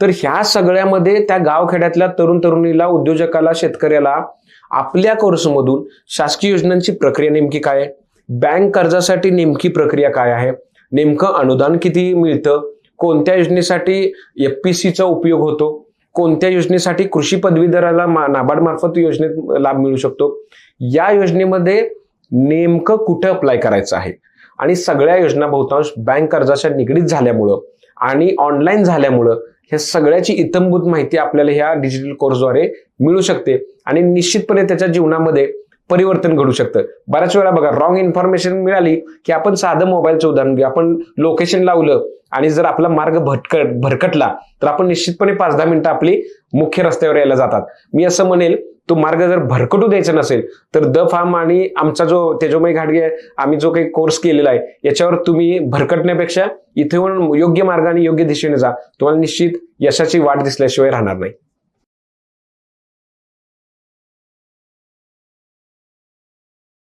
तर ह्या सगळ्यामध्ये त्या गावखेड्यातल्या तरुण तरुणीला उद्योजकाला शेतकऱ्याला आपल्या कोर्समधून शासकीय योजनांची प्रक्रिया नेमकी काय आहे? बँक कर्जासाठी नेमकी प्रक्रिया काय आहे? नेमकं अनुदान किती मिळतं? कोणत्या योजनेसाठी एफ पी सीचा उपयोग होतो? कोणत्या योजनेसाठी कृषी पदवीधराला मा- नाबार्ड मार्फत योजनेत लाभ मिळू शकतो? या योजनेमध्ये नेमकं कुठं अप्लाय करायचं आहे? आणि सगळ्या योजना बहुतांश बँक कर्जाच्या निगडीत झाल्यामुळं आणि ऑनलाईन झाल्यामुळं ह्या सगळ्याची इतंभूत माहिती आपल्याला ह्या डिजिटल कोर्सद्वारे मिळू शकते आणि निश्चितपणे त्याच्या जीवनामध्ये परिवर्तन घडू शकतं. बऱ्याच वेळा बघा रॉंग इन्फॉर्मेशन मिळाली की आपण साधं मोबाईलचं उदाहरण घेऊ. आपण लोकेशन लावलं आणि जर आपला मार्ग भटकट भरकटला तर आपण निश्चितपणे पाच दहा मिनिटं आपली मुख्य रस्त्यावर यायला जातात. मी असं म्हणेल तो मार्ग जर भरकटू द्यायचा नसेल तर द फार्म आणि आमचा जो तेजोमय घाटगे आहे, आम्ही जो काही कोर्स केलेला आहे याच्यावर तुम्ही भरकटण्यापेक्षा इथे येऊन योग्य मार्गाने योग्य दिशेने जा. तुम्हाला निश्चित यशाची वाट दिसल्याशिवाय राहणार नाही.